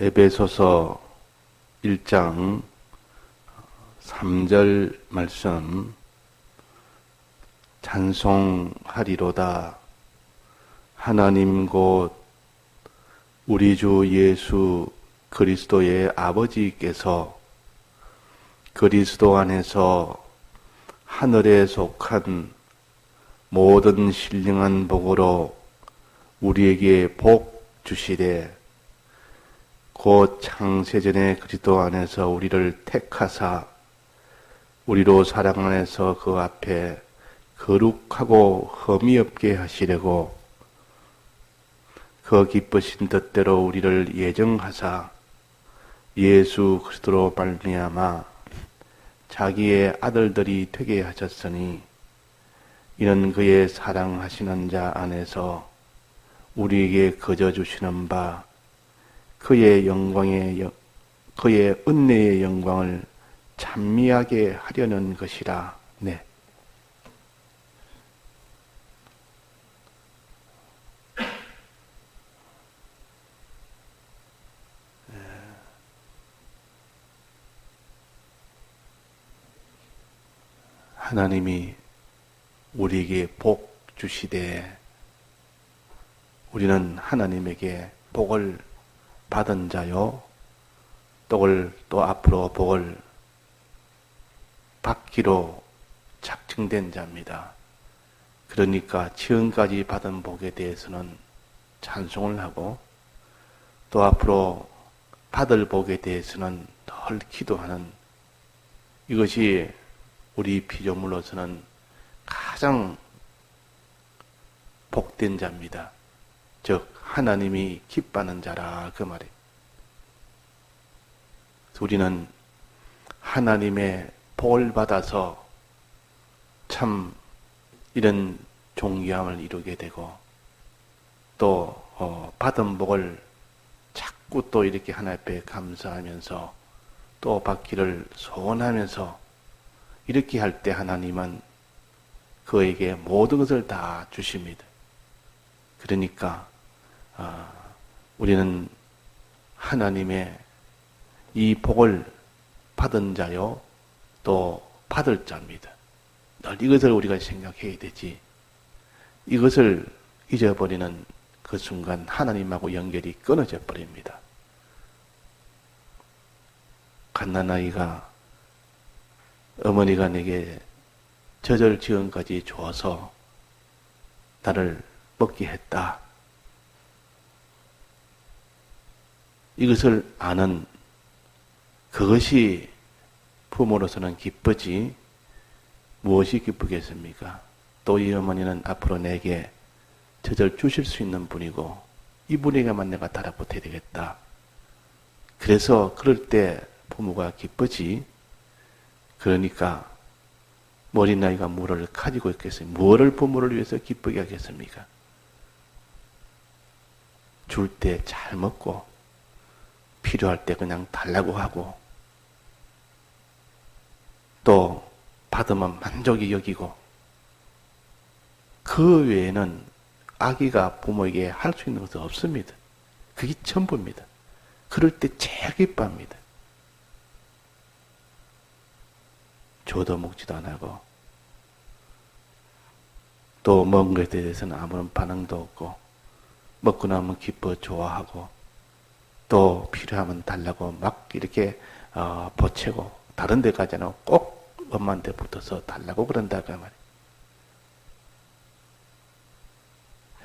에베소서 1장 3절 말씀. 찬송하리로다. 하나님 곧 우리 주 예수 그리스도의 아버지께서 그리스도 안에서 하늘에 속한 모든 신령한 복으로 우리에게 복 주시되 곧 창세전에 그리스도 안에서 우리를 택하사 우리로 사랑 안에서 그 앞에 거룩하고 흠이 없게 하시려고 그 기쁘신 뜻대로 우리를 예정하사 예수 그리스도로 말미암아 자기의 아들들이 되게 하셨으니 이는 그의 사랑하시는 자 안에서 우리에게 거저 주시는 바 그의 영광의 그의 은혜의 영광을 찬미하게 하려는 것이라. 네. 하나님이 우리에게 복 주시되 우리는 하나님에게 복을 받은 자요. 또를 또 앞으로 복을 받기로 작정된 자입니다. 그러니까 지금까지 받은 복에 대해서는 찬송을 하고 또 앞으로 받을 복에 대해서는 덜 기도하는 이것이 우리 피조물로서는 가장 복된 자입니다. 즉 하나님이 기뻐하는 자라 그 말이. 우리는 하나님의 복을 받아서 참 이런 종교함을 이루게 되고 또 어, 받은 복을 자꾸 또 이렇게 하나 앞에 감사하면서 또 받기를 소원하면서 이렇게 할 때 하나님은 그에게 모든 것을 다 주십니다. 그러니까 어, 우리는 하나님의 이 복을 받은 자요, 또 받을 자입니다. 늘 이것을 우리가 생각해야 되지. 이것을 잊어버리는 그 순간 하나님하고 연결이 끊어져 버립니다. 갓난아이가 어머니가 내게 저절 지원까지 줘서 나를 먹게 했다. 이것을 아는 그것이 부모로서는 기쁘지 무엇이 기쁘겠습니까? 또 이 어머니는 앞으로 내게 저절 주실 수 있는 분이고 이분에게만 내가 달아붙어야 되겠다. 그래서 그럴 때 부모가 기쁘지. 그러니까 어린 나이가 뭐를 가지고 있겠어요? 뭐를 부모를 위해서 기쁘게 하겠습니까? 줄 때 잘 먹고 필요할 때 그냥 달라고 하고 또 받으면 만족이 여기고 그 외에는 아기가 부모에게 할 수 있는 것은 없습니다. 그게 전부입니다. 그럴 때 제일 기뻐합니다. 줘도 먹지도 안 하고 또 먹은 것에 대해서는 아무런 반응도 없고 먹고 나면 기뻐 좋아하고 또 필요하면 달라고 막 이렇게 어, 보채고 다른 데 가잖아 꼭 엄마한테 붙어서 달라고 그런다 그 말이에요.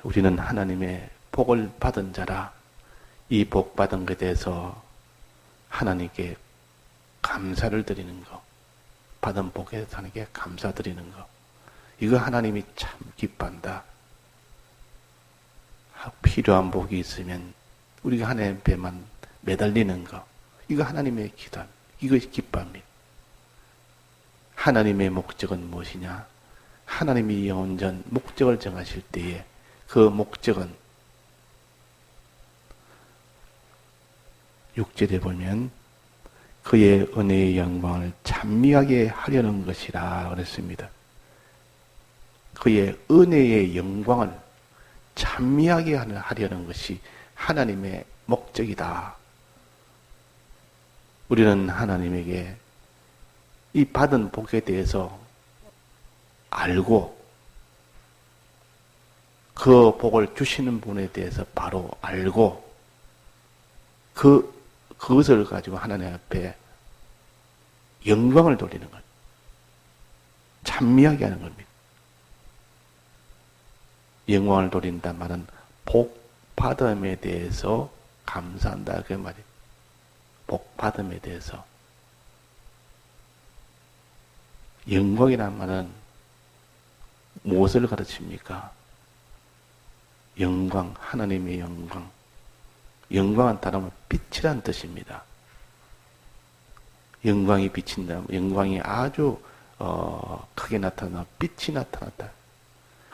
우리는 하나님의 복을 받은 자라 이 복 받은 것에 대해서 하나님께 감사를 드리는 거, 받은 복에 대해서 하나님께 감사드리는 거, 이거 하나님이 참 기뻐한다. 필요한 복이 있으면 우리가 하나님 배만 매달리는 거, 이거 하나님의 기도, 이것이 기뻐합니다. 하나님의 목적은 무엇이냐? 하나님이 영원전 목적을 정하실 때에 그 목적은 6절에 보면 그의 은혜의 영광을 찬미하게 하려는 것이라 그랬습니다. 그의 은혜의 영광을 찬미하게 하려는 것이 하나님의 목적이다. 우리는 하나님에게 이 받은 복에 대해서 알고 그 복을 주시는 분에 대해서 바로 알고 그 그것을 가지고 하나님 앞에 영광을 돌리는 것. 찬미하게 하는 겁니다. 영광을 돌린다 말은 복 받음에 대해서 감사한다 그 말이에요. 복 받음에 대해서 영광이란 말은 무엇을 가르칩니까? 영광, 하나님의 영광. 영광은 다른 빛이란 뜻입니다. 영광이 비친다. 영광이 아주 어, 크게 나타나 빛이 나타났다.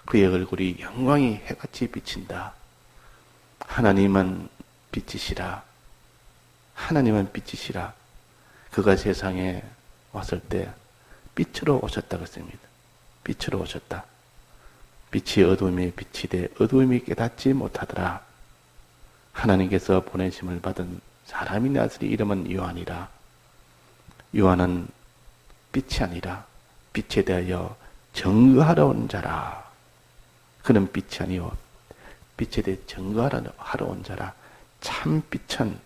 그의 얼굴이 영광이 해같이 비친다. 하나님은 빛이시라. 하나님은 빛이시라. 그가 세상에 왔을 때 빛으로 오셨다고 했습니다. 빛으로 오셨다. 빛이 어둠에 빛이 돼 어둠이 깨닫지 못하더라. 하나님께서 보내심을 받은 사람이 나으리 이름은 요한이라. 요한은 빛이 아니라 빛에 대하여 증거하러 온 자라. 그는 빛이 아니요 빛에 대해 증거하러 온 자라. 참 빛은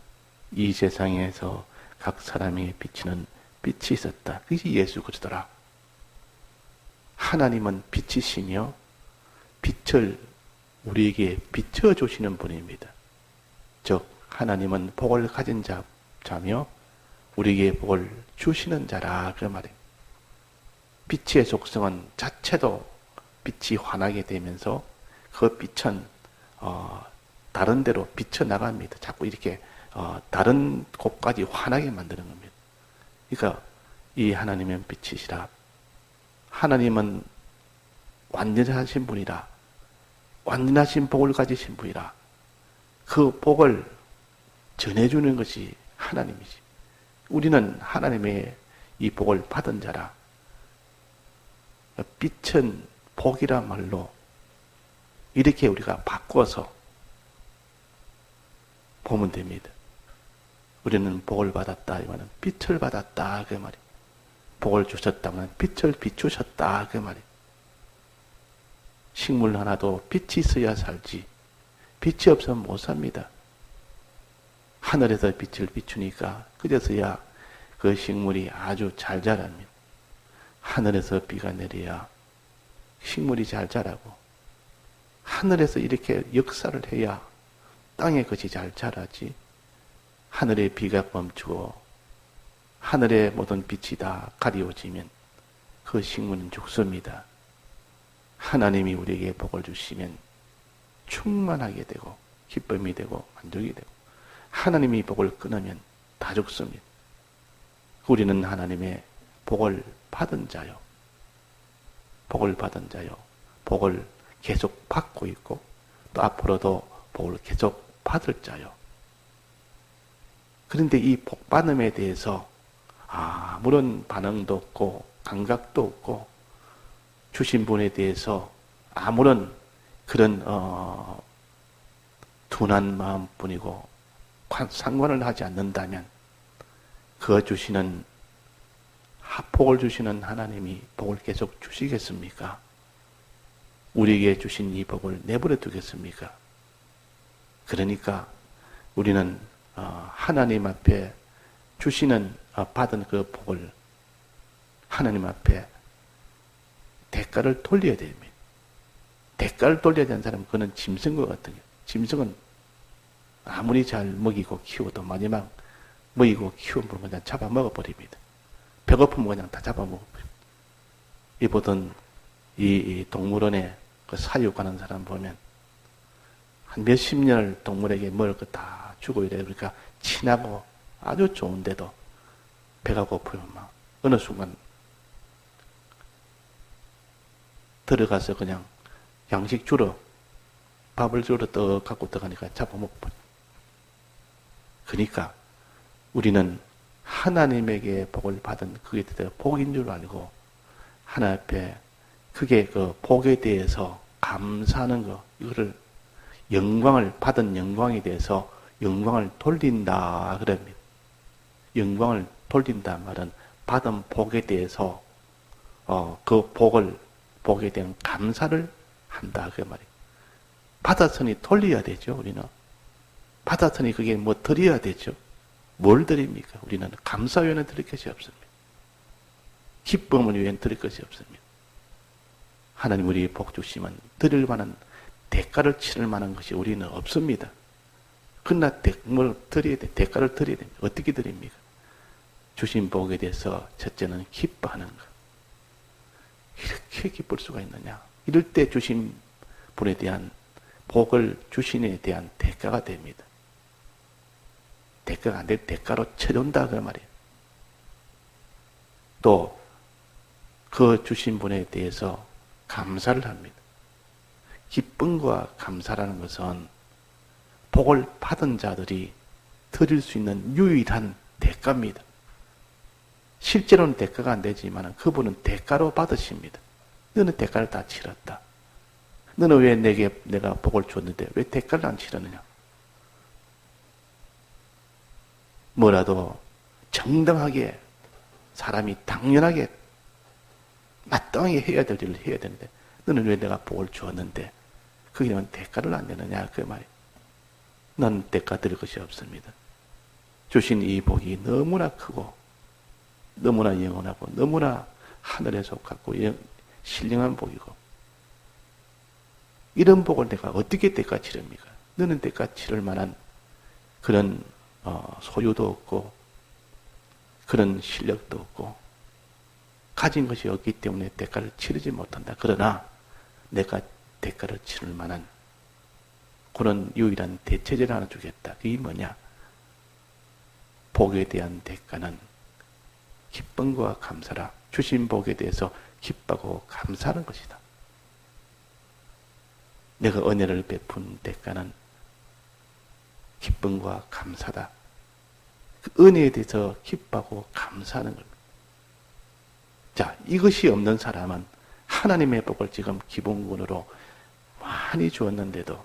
이 세상에서 각 사람에게 비치는 빛이 있었다. 그것이 예수 그리스도라. 하나님은 빛이시며 빛을 우리에게 비춰 주시는 분입니다. 즉 하나님은 복을 가진 자, 자며 우리에게 복을 주시는 자라 그 말입니다. 빛의 속성은 자체도 빛이 환하게 되면서 그 빛은 어, 다른 데로 비쳐 나갑니다. 자꾸 이렇게 어, 다른 곳까지 환하게 만드는 겁니다. 그러니까 이 하나님은 빛이시라. 하나님은 완전하신 분이라. 완전하신 복을 가지신 분이라. 그 복을 전해주는 것이 하나님이지. 우리는 하나님의 이 복을 받은 자라. 빛은 복이라 말로 이렇게 우리가 바꿔서 보면 됩니다. 우리는 복을 받았다. 이거는 빛을 받았다. 그 말이. 복을 주셨다면 빛을 비추셨다. 그 말이. 식물 하나도 빛이 있어야 살지. 빛이 없으면 못 삽니다. 하늘에서 빛을 비추니까 그제서야 그 식물이 아주 잘 자랍니다. 하늘에서 비가 내려야 식물이 잘 자라고 하늘에서 이렇게 역사를 해야 땅에 것이 잘 자라지 하늘의 비가 멈추고 하늘의 모든 빛이 다 가리워지면 그 식물은 죽습니다. 하나님이 우리에게 복을 주시면 충만하게 되고 기쁨이 되고 만족이 되고 하나님이 복을 끊으면 다 죽습니다. 우리는 하나님의 복을 받은 자요. 복을 받은 자요. 복을 계속 받고 있고 또 앞으로도 복을 계속 받을 자요. 그런데 이 복받음에 대해서 아무런 반응도 없고 감각도 없고 주신 분에 대해서 아무런 그런 어, 둔한 마음뿐이고 상관을 하지 않는다면 그 주시는 복을 주시는 하나님이 복을 계속 주시겠습니까? 우리에게 주신 이 복을 내버려 두겠습니까? 그러니까 우리는 어, 하나님 앞에 주시는 어, 받은 그 복을 하나님 앞에 대가를 돌려야 됩니다. 대가를 돌려야 되는 사람은 그는 짐승과 같은 게 짐승은 아무리 잘 먹이고 키워도 마지막 먹이고 분 그냥 잡아먹어 버립니다. 배고프면 그냥 다 버립니다. 이 보던 이, 이 동물원에 그 사육하는 사람 보면 한 몇십 년을 동물에게 먹을 거 다 주고 이래 그러니까 친하고 아주 좋은데도 배가 고프면 막 어느 순간 들어가서 그냥 양식 주러 밥을 주러 떡 갖고 들어가니까 잡아먹고 그러니까 우리는 하나님에게 복을 받은 그게 대해 복인 줄 알고 하나 앞에 그게 그 복에 대해서 감사하는 거 이거를 영광을 받은 영광에 대해서 영광을 돌린다 그럽니다. 영광을 돌린다 말은 받은 복에 대해서 어, 그 복을 복에 대한 감사를 한다 그 말이에요. 받았으니 돌려야 되죠 우리는. 받았으니 그게 뭐 드려야 되죠. 뭘 드립니까? 우리는 감사 외에는 드릴 것이 없습니다. 기쁨을 위해 드릴 것이 없습니다. 하나님 우리 복 주시면 드릴 만한 대가를 치를 만한 것이 우리는 없습니다. 그러나 뭘 드려야 돼? 대가를 드려야 됩니다. 어떻게 드립니까? 주신 복에 대해서 첫째는 기뻐하는 것. 이렇게 기쁠 수가 있느냐? 이럴 때 주신 분에 대한 복을 주신에 대한 대가가 됩니다. 대가가 안될 대가로 쳐준다 그 말이에요. 또 그 주신 분에 대해서 감사를 합니다. 기쁨과 감사라는 것은 복을 받은 자들이 드릴 수 있는 유일한 대가입니다. 실제로는 대가가 안 되지만 그분은 대가로 받으십니다. 너는 대가를 다 치렀다. 너는 왜 내게 내가 복을 줬는데 왜 대가를 안 치렀느냐? 뭐라도 정당하게 사람이 당연하게 마땅하게 해야 될 일을 해야 되는데 너는 왜 내가 복을 주었는데 그게 대가를 안 내느냐 그 말이야. 넌 대가 드릴 것이 없습니다. 주신 이 복이 너무나 크고 너무나 영원하고 너무나 하늘에 속하고 신령한 복이고 이런 복을 내가 어떻게 대가 치릅니까? 너는 대가 치를 만한 그런 어, 소유도 없고 그런 실력도 없고 가진 것이 없기 때문에 대가를 치르지 못한다. 그러나 내가 대가를 치를 만한 그런 유일한 대체제를 하나 주겠다. 그게 뭐냐? 복에 대한 대가는 기쁨과 감사라. 주신 복에 대해서 기뻐하고 감사하는 것이다. 내가 은혜를 베푼 대가는 기쁨과 감사다. 그 은혜에 대해서 기뻐하고 감사하는 겁니다. 자, 이것이 없는 사람은 하나님의 복을 지금 기본군으로 많이 주었는데도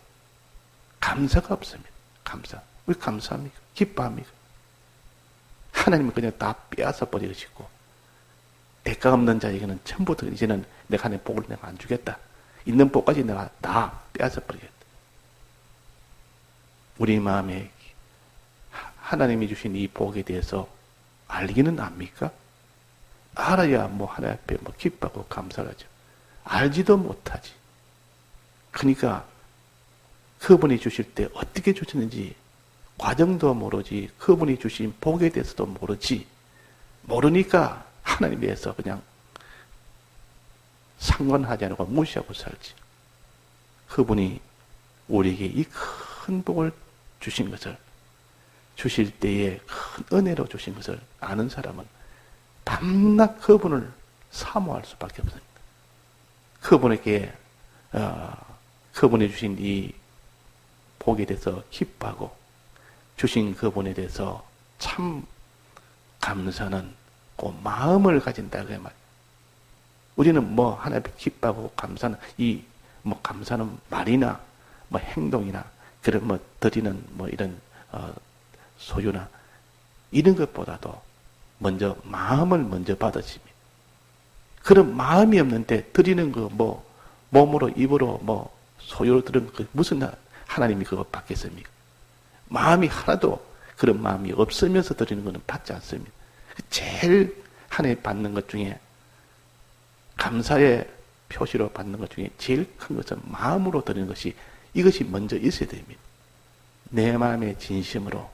감사가 없습니다. 감사. 왜 감사합니까? 기뻐합니까? 하나님은 그냥 다 빼앗아 버리시고 대가 없는 자에게는 전부 다 이제는 내가 하나님 복을 내가 안 주겠다. 있는 복까지 내가 다 빼앗아 버리겠다. 우리 마음에 하나님이 주신 이 복에 대해서 알기는 압니까? 알아야 뭐 하나님 앞에 뭐 기뻐하고 감사하죠. 알지도 못하지. 그러니까 그분이 주실 때 어떻게 주셨는지 과정도 모르지 그분이 주신 복에 대해서도 모르지 모르니까 하나님에서 그냥 상관하지 않고 무시하고 살지. 그분이 우리에게 이 큰 복을 주신 것을 주실 때에 큰 은혜로 주신 것을 아는 사람은 밤낮 그분을 사모할 수밖에 없습니다. 그분에게 어, 그분이 주신 이 복에 대해서 기뻐하고 주신 그분에 대해서 참 감사는 그 마음을 가진다 그 말. 우리는 뭐 하나님 기뻐하고 감사는 이 뭐 감사는 말이나 뭐 행동이나 그런 뭐 드리는 뭐 이런 어 소유나 이런 것보다도 먼저 마음을 먼저 받으십니다. 그런 마음이 없는데 드리는 거 뭐 몸으로 입으로 뭐 소유로 들은 그 무슨 하나님이 그거 받겠습니까? 마음이 하나도 그런 마음이 없으면서 드리는 것은 받지 않습니다. 제일 하나님 받는 것 중에 감사의 표시로 받는 것 중에 제일 큰 것은 마음으로 드리는 것이 이것이 먼저 있어야 됩니다. 내 마음의 진심으로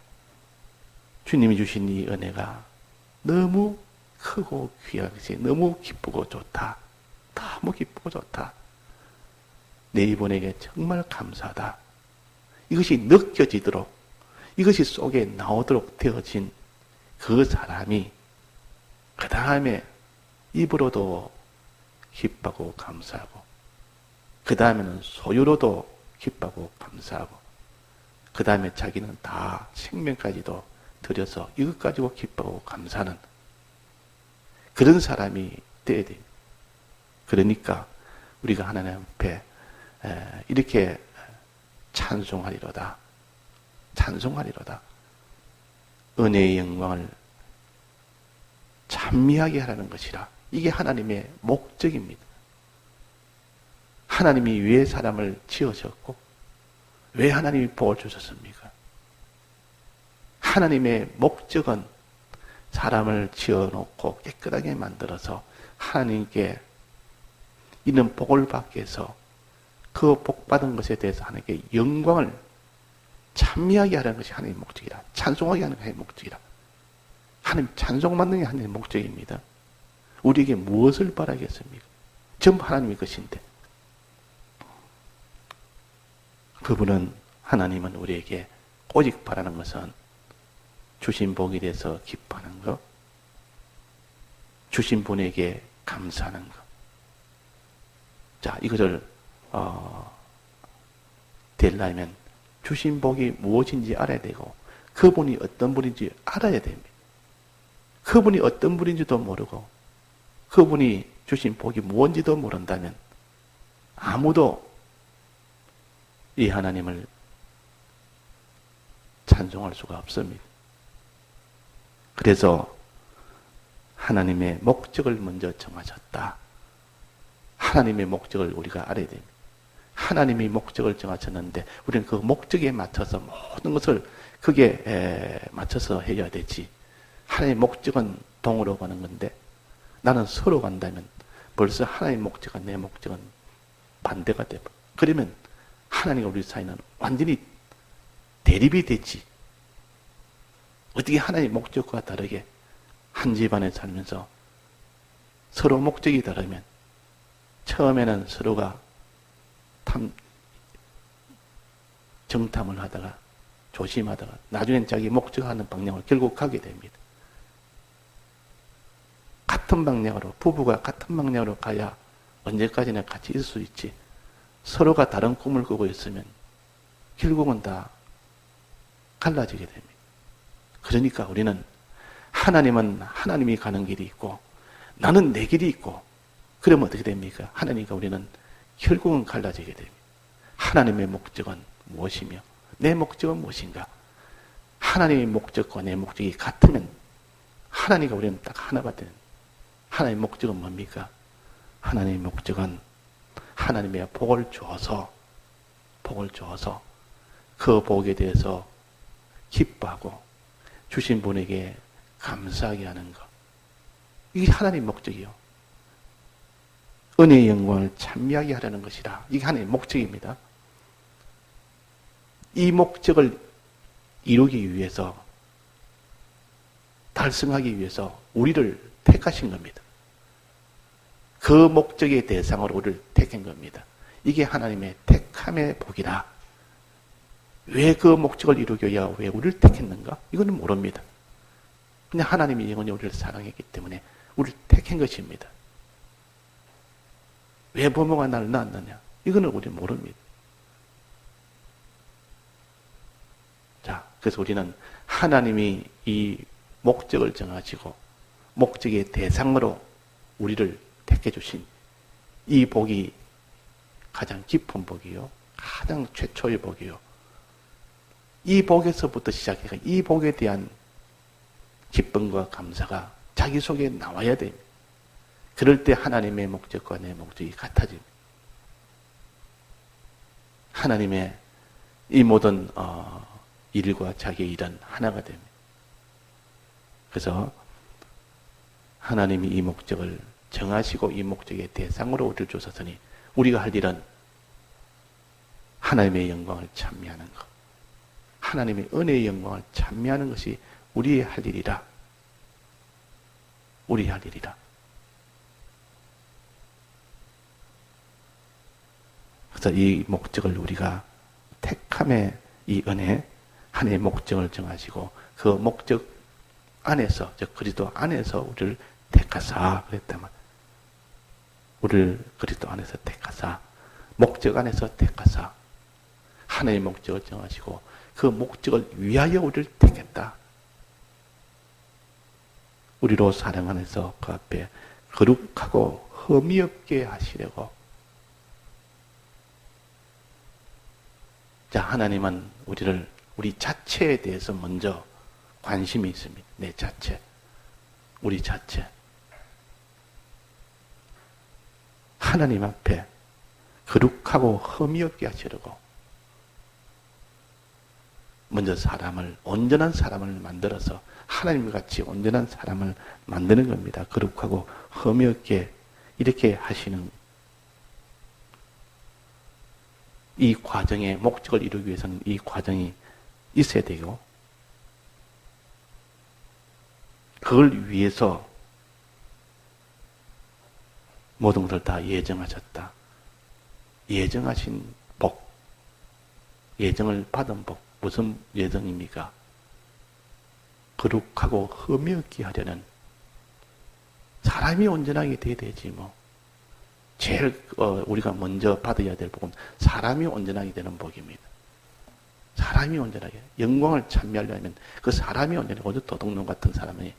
주님이 주신 이 은혜가 너무 크고 것이 너무 기쁘고 좋다. 너무 기쁘고 좋다. 내 이분에게 정말 감사하다. 이것이 느껴지도록 이것이 속에 나오도록 되어진 그 사람이 그 다음에 입으로도 기뻐하고 감사하고 그 다음에는 소유로도 기뻐하고 감사하고 그 다음에 자기는 다 생명까지도 들여서 이것 가지고 기뻐하고 감사하는 그런 사람이 되어야 돼요. 그러니까 우리가 하나님 앞에 이렇게 찬송하리로다. 찬송하리로다. 은혜의 영광을 찬미하게 하라는 것이라. 이게 하나님의 목적입니다. 하나님이 왜 사람을 지으셨고, 왜 하나님이 복을 주셨습니까? 하나님의 목적은 사람을 지어놓고 깨끗하게 만들어서 하나님께 있는 복을 받기 위해서 그 복받은 것에 대해서 하나님께 영광을 찬미하게 하는 것이 하나님의 목적이라. 찬송하게 하는 것이 목적이라. 하나님 찬송받는 게 하나님의 목적입니다. 우리에게 무엇을 바라겠습니까? 전부 하나님의 것인데. 그분은, 하나님은 우리에게 오직 바라는 것은 주신 복에 대해서 기뻐하는 것, 주신 분에게 감사하는 것. 자, 이것을, 어, 되려면 주신 복이 무엇인지 알아야 되고, 그분이 어떤 분인지 알아야 됩니다. 그분이 어떤 분인지도 모르고, 그분이 주신 복이 무엇인지도 모른다면, 아무도 이 하나님을 찬송할 수가 없습니다. 그래서 하나님의 목적을 먼저 정하셨다. 하나님의 목적을 우리가 알아야 됩니다. 하나님이 목적을 정하셨는데 우리는 그 목적에 맞춰서 모든 것을 그게 맞춰서 해야 되지. 하나님의 목적은 동으로 가는 건데 나는 서로 간다면 벌써 하나님의 목적과 내 목적은 반대가 돼. 그러면 하나님과 우리 사이는 완전히 대립이 되지. 어떻게 하나님의 목적과 다르게 한 집안에 살면서 서로 목적이 다르면 처음에는 서로가 탐, 정탐을 하다가 조심하다가 나중엔 자기 목적하는 방향으로 결국 가게 됩니다. 같은 방향으로 부부가 같은 방향으로 가야 언제까지나 같이 있을 수 있지. 서로가 다른 꿈을 꾸고 있으면 결국은 다 갈라지게 됩니다. 그러니까 우리는 하나님은 하나님이 가는 길이 있고 나는 내 길이 있고 그러면 어떻게 됩니까? 하나님과 우리는 결국은 갈라지게 됩니다. 하나님의 목적은 무엇이며 내 목적은 무엇인가? 하나님의 목적과 내 목적이 같으면 하나님과 우리는 딱 되는 하나님의 목적은 뭡니까? 하나님의 목적은 하나님의 복을 주어서 복을 주어서 그 복에 대해서 기뻐하고 주신 분에게 감사하게 하는 것. 이게 하나님 목적이요. 은혜의 영광을 찬미하게 하려는 것이라. 이게 하나님의 목적입니다. 이 목적을 이루기 위해서, 달성하기 위해서 우리를 택하신 겁니다. 그 목적의 대상으로 우리를 택한 겁니다. 이게 하나님의 택함의 복이라. 왜 그 목적을 이루기 위해 왜 우리를 택했는가? 이거는 모릅니다. 그냥 하나님이 영원히 우리를 사랑했기 때문에 우리를 택한 것입니다. 왜 부모가 나를 낳았느냐? 이거는 우리 모릅니다. 자, 그래서 우리는 하나님이 이 목적을 정하시고 목적의 대상으로 우리를 택해 주신 이 복이 가장 깊은 복이요. 가장 최초의 복이요. 이 복에서부터 시작해서 이 복에 대한 기쁨과 감사가 자기 속에 나와야 됩니다. 그럴 때 하나님의 목적과 내 목적이 같아집니다. 하나님의 이 모든 어, 일과 자기의 일은 하나가 됩니다. 그래서 하나님이 이 목적을 정하시고 이 목적의 대상으로 우리를 주셨으니 우리가 할 일은 하나님의 영광을 찬미하는 것. 하나님의 은혜의 영광을 찬미하는 것이 우리의 할 일이라. 우리 할 일이라. 그래서 이 목적을 우리가 택함의 이 은혜, 하나님의 목적을 정하시고 그 목적 안에서, 즉 그리스도 안에서 우리를 택하사 그랬다면 우리를 그리스도 안에서 택하사 목적 안에서 택하사 하나의 목적을 정하시고 그 목적을 위하여 우리를 택했다. 우리로 사랑 안에서 그 앞에 거룩하고 흠이 없게 하시려고. 자, 하나님은 우리를 우리 자체에 대해서 먼저 관심이 있습니다. 내 자체. 우리 자체. 하나님 앞에 거룩하고 흠이 없게 하시려고 먼저 사람을 온전한 사람을 만들어서 하나님 같이 온전한 사람을 만드는 겁니다. 거룩하고 흠이 없게 이렇게 하시는 이 과정의 목적을 이루기 위해서는 이 과정이 있어야 되고 그걸 위해서 모든 것을 다 예정하셨다. 예정하신 복, 예정을 받은 복, 무슨 예정입니까? 거룩하고 흠이 없게 하려는 사람이 온전하게 돼야 되지 뭐. 제일 어, 우리가 먼저 받아야 될 복은 사람이 온전하게 되는 복입니다. 사람이 온전하게 영광을 찬미하려면 그 사람이 온전하게 오죽 도둑놈 같은 사람이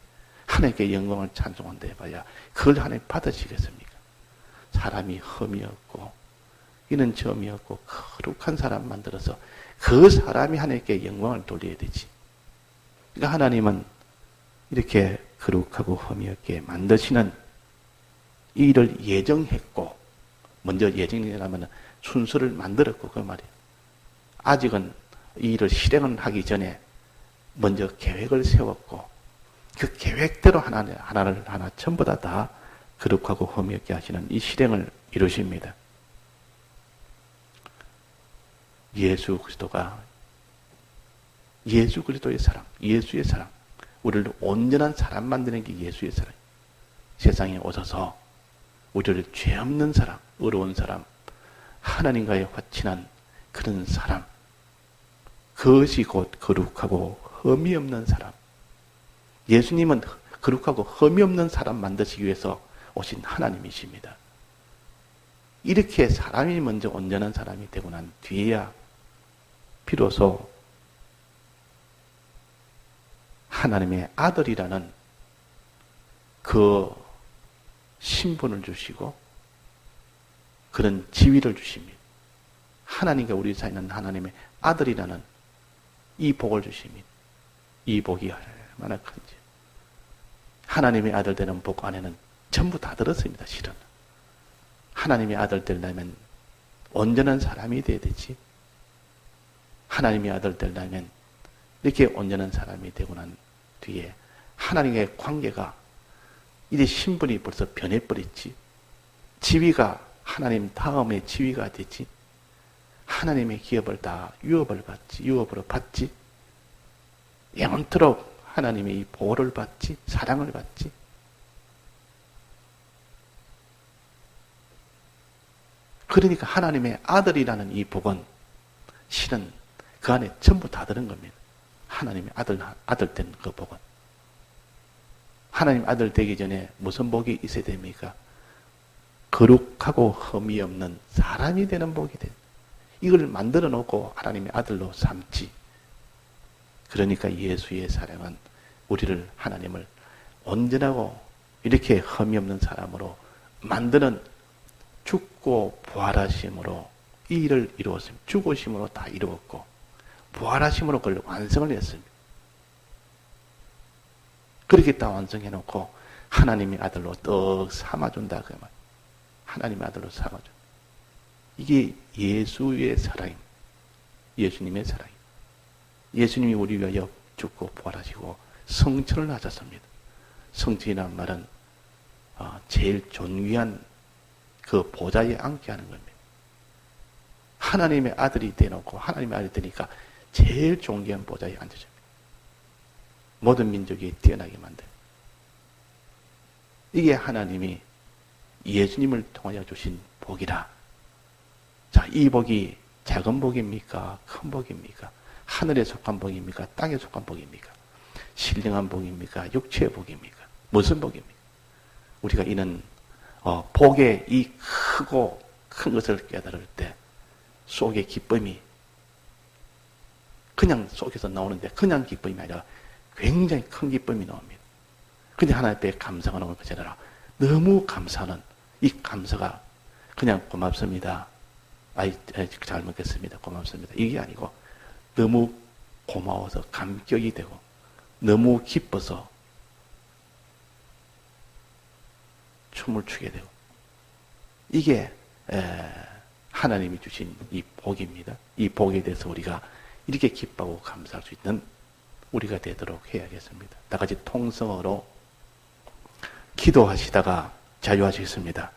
하나님께 영광을 찬송한다 해봐야 그걸 하나님 받으시겠습니까? 사람이 흠이 없고 이는 점이 없고 거룩한 사람 만들어서 그 사람이 하나님께 영광을 돌려야 되지. 그러니까 하나님은 이렇게 거룩하고 흠이 없게 만드시는 이 일을 예정했고 먼저 예정이라면 순서를 만들었고 그 말이에요. 아직은 이 일을 실행을 하기 전에 먼저 계획을 세웠고 그 계획대로 하나, 하나를 하나 전부 다, 다 거룩하고 흠이 없게 하시는 이 실행을 이루십니다. 예수 그리스도가 예수 그리스도의 사랑, 예수의 사랑, 우리를 온전한 사람 만드는 게 예수의 사랑. 세상에 오셔서 우리를 죄 없는 사람, 어려운 사람, 하나님과의 화친한 그런 사람, 그것이 곧 거룩하고 흠이 없는 사람. 예수님은 거룩하고 흠이 없는 사람 만드시기 위해서 오신 하나님이십니다. 이렇게 사람이 먼저 온전한 사람이 되고 난 뒤에야 비로소 하나님의 아들이라는 그 신분을 주시고 그런 지위를 주십니다. 하나님과 우리 사이는 하나님의 아들이라는 이 복을 주십니다. 이 복이 얼마나 큰지. 하나님의 아들 되는 복 안에는 전부 다 들었습니다, 실은. 하나님의 아들 되려면 온전한 사람이 돼야 되지. 하나님의 아들 되려면 이렇게 온전한 사람이 되고 난 뒤에 하나님의 관계가 이제 신분이 벌써 변해버렸지. 지위가 하나님 다음에 지위가 되지. 하나님의 기업을 다 유업을 받지, 유업으로 받지. 영원토록 하나님의 이 보호를 받지, 사랑을 받지. 그러니까 하나님의 아들이라는 이 복은 실은 그 안에 전부 다 들은 겁니다. 하나님의 아들, 아들 된 그 복은. 하나님 아들 되기 전에 무슨 복이 있어야 됩니까? 거룩하고 흠이 없는 사람이 되는 복이 돼. 이걸 만들어 놓고 하나님의 아들로 삼지. 그러니까 예수의 사랑은 우리를 하나님을 온전하고 이렇게 흠이 없는 사람으로 만드는 죽고 부활하심으로 이 일을 이루었습니다. 죽으심으로 다 이루었고 부활하심으로 그걸 완성을 했습니다. 그렇게 다 완성해 놓고 하나님의 아들로 떡 삼아준다 그 말. 하나님의 아들로 삼아준. 이게 예수의 사랑입니다. 예수님의 사랑입니다. 예수님이 우리 위하여 죽고 부활하시고 성천을 하셨습니다. 성천이란 말은 어, 제일 존귀한 그 보좌에 앉게 하는 겁니다. 하나님의 아들이 되놓고 하나님의 아들이 되니까 제일 존귀한 보좌에 앉으십니다. 모든 민족이 뛰어나게 만든. 이게 하나님이 예수님을 통하여 주신 복이라. 자, 이 복이 작은 복입니까? 큰 복입니까? 하늘에 속한 복입니까? 땅에 속한 복입니까? 신령한 복입니까? 육체의 복입니까? 무슨 복입니까? 우리가 이는 어, 복의 이 크고 큰 것을 깨달을 때 속의 기쁨이 그냥 속에서 나오는데 그냥 기쁨이 아니라 굉장히 큰 기쁨이 나옵니다. 근데 하나님 앞에 감사가 나오는 것이 아니라 너무 감사는 이 감사가 그냥 고맙습니다. 아이, 잘 먹겠습니다. 고맙습니다. 이게 아니고 너무 고마워서 감격이 되고 너무 기뻐서 춤을 추게 되고 이게 에, 하나님이 주신 이 복입니다. 이 복에 대해서 우리가 이렇게 기뻐하고 감사할 수 있는 우리가 되도록 해야겠습니다. 다 같이 통성어로 기도하시다가 자유하시겠습니다.